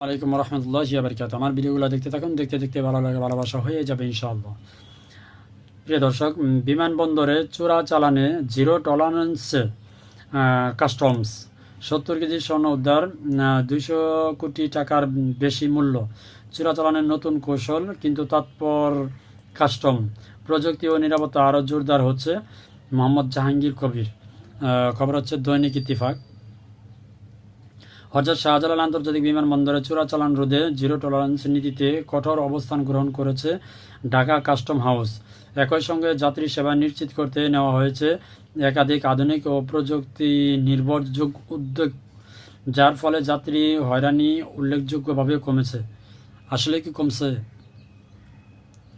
আলাইকুম রহমতুল্লাহ জিয়া বারকাত আমার ভিডিওগুলো দেখতে থাকুন দেখতে দেখতে ভালো লাগে ভালোবাসা হয়ে যাবে ইনশাআল্লাহ প্রিয় দর্শক বিমানবন্দরে চোরা চালানে জিরো টলারেন্সে কাস্টমস সত্তর কেজি স্বর্ণ উদ্ধার দুইশো কোটি টাকার বেশি মূল্য চোরা চালানের নতুন কৌশল কিন্তু তৎপর কাস্টম প্রযুক্তি ও নিরাপত্তা আরও জোরদার হচ্ছে মোহাম্মদ জাহাঙ্গীর কবির খবর হচ্ছে দৈনিক ইত্তিফাক হজরত শাহজালাল আন্তর্জাতিক বিমানবন্দরে চোরাচালান রোধে জিরো টলারেন্স নীতিতে কঠোর অবস্থান গ্রহণ করেছে ঢাকা কাস্টম হাউস। একই সঙ্গে যাত্রী সেবা নিশ্চিত করতে নেওয়া হয়েছে একাধিক আধুনিক ও প্রযুক্তি নির্ভরযোগ্য উদ্যোগ, যার ফলে যাত্রী হয়রানি উল্লেখযোগ্যভাবে কমেছে। আসলে কি কমছে?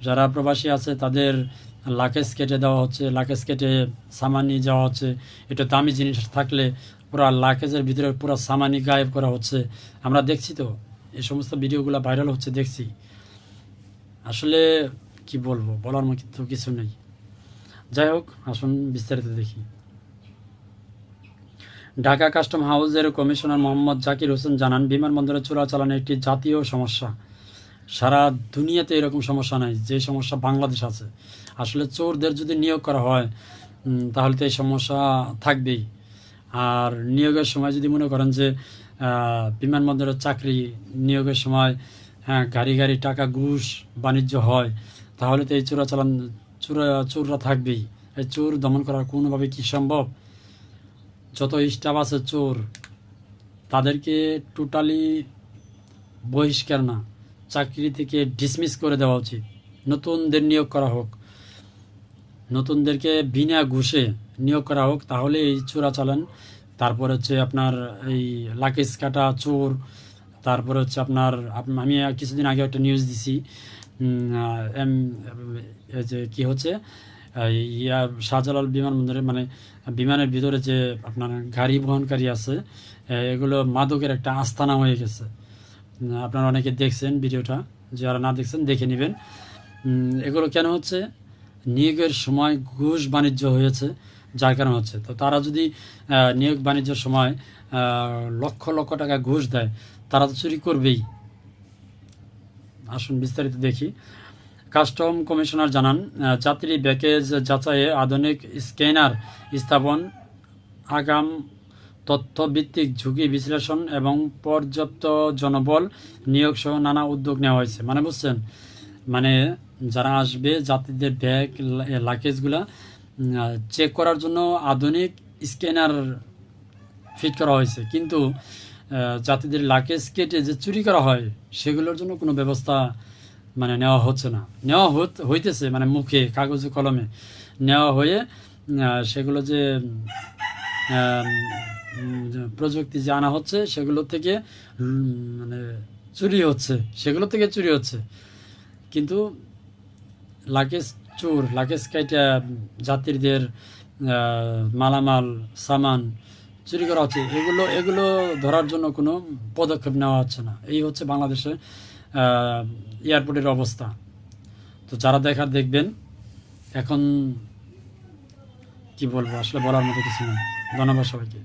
যারা প্রবাসী আছে তাদের লাকেজ কেটে দেওয়া হচ্ছে লাকেজ কেটে সামান নিয়ে যাওয়া হচ্ছে। এটা দামি জিনিস থাকলে পুরো লাকেজের ভিতরে পুরো সামানি গায়েব করা হচ্ছে। আমরা দেখছি তো, এই সমস্ত ভিডিওগুলো ভাইরাল হচ্ছে, দেখছি। আসলে কি বলব, বলার মতো কিছু নেই। যাই হোক, আসুন বিস্তারিত দেখি। ঢাকা কাস্টম হাউসের কমিশনার মোহাম্মদ জাকির হোসেন জানান বিমানবন্দরে চোরাচালান একটি জাতীয় সমস্যা। সারা দুনিয়াতে এরকম সমস্যা নাই, যে সমস্যা বাংলাদেশ আছে। আসলে চোরদের যদি নিয়োগ করা হয় তাহলে তো এই সমস্যা থাকবেই। আর নিয়োগের সময় যদি মনে করেন যে বিমানবন্দরের চাকরি নিয়োগের সময় হ্যাঁ গাড়ি গাড়ি টাকা ঘুষ বাণিজ্য হয়, তাহলে তো এই চোরাচালান, চোরা, চোররা থাকবেই। এই চোর দমন করা কোনোভাবে কি সম্ভব? যত স্টাফ আছে চোর, তাদেরকে টোটালি বহিষ্কার না। চাকরি থেকে ডিসমিস করে দেওয়া উচিত। নতুনদের নিয়োগ করা হোক। নতুনদেরকে বিনা ঘুষে নিয়োগ করা হোক তাহলে এই চোরাচালান তারপর হচ্ছে আপনার এই লাকেজ কাটা, চোর, তারপর হচ্ছে আপনার আমি কিছুদিন আগে একটা নিউজ দিছি। এম যে কি হচ্ছে? ইয়া, শাহজালাল বিমানবন্দরে মানে বিমানের ভিতরে যে আপনার গাড়ি বহনকারী আছে এগুলো মাদকের একটা আস্তানা হয়ে গেছে। আপনারা অনেকে দেখছেন ভিডিওটা, যারা না দেখছেন দেখে নেবেন। এগুলো কেন হচ্ছে? নিয়োগের সময় ঘুষ বাণিজ্য হয়েছে, যার কারণে হচ্ছে। তো তারা যদি নিয়োগ বাণিজ্যের সময় লক্ষ লক্ষ টাকা ঘুষ দেয়, তারা তো চুরি করবেই। আসুন বিস্তারিত দেখি। কাস্টম কমিশনার জানান যাত্রী প্যাকেজ যাচাইয়ে আধুনিক স্ক্যানার স্থাপন আগাম তথ্যভিত্তিক ঝুঁকি বিশ্লেষণ এবং পর্যাপ্ত জনবল নিয়োগ সহ নানা উদ্যোগ নেওয়া হয়েছে। মানে বুঝছেন? মানে যারা আসবে যাত্রীদের ব্যাগ লাকেজগুলা চেক করার জন্য আধুনিক স্ক্যানার ফিট করা হয়েছে। কিন্তু যাত্রীদের লাকেজ কেটে যে চুরি করা হয়, সেগুলোর জন্য কোনো ব্যবস্থা মানে নেওয়া হচ্ছে না। নেওয়া হইতেছে মানে মুখে, কাগজে, কলমে। নেওয়া হয়ে সেগুলো যে প্রযুক্তি যে আনা হচ্ছে সেগুলো থেকে মানে চুরি হচ্ছে, সেগুলো থেকে চুরি হচ্ছে। কিন্তু লাকেজ চোর লাকেজ কাইটা যাত্রীদের মালামাল, সামান চুরি করা হচ্ছে। এগুলো এগুলো ধরার জন্য কোনো পদক্ষেপ নেওয়া হচ্ছে না। এই হচ্ছে বাংলাদেশে এয়ারপোর্টের অবস্থা। তো যারা দেখার দেখবেন, এখন কি বলব? আসলে বলার মতো কিছু নেই। ধন্যবাদ সবাইকে।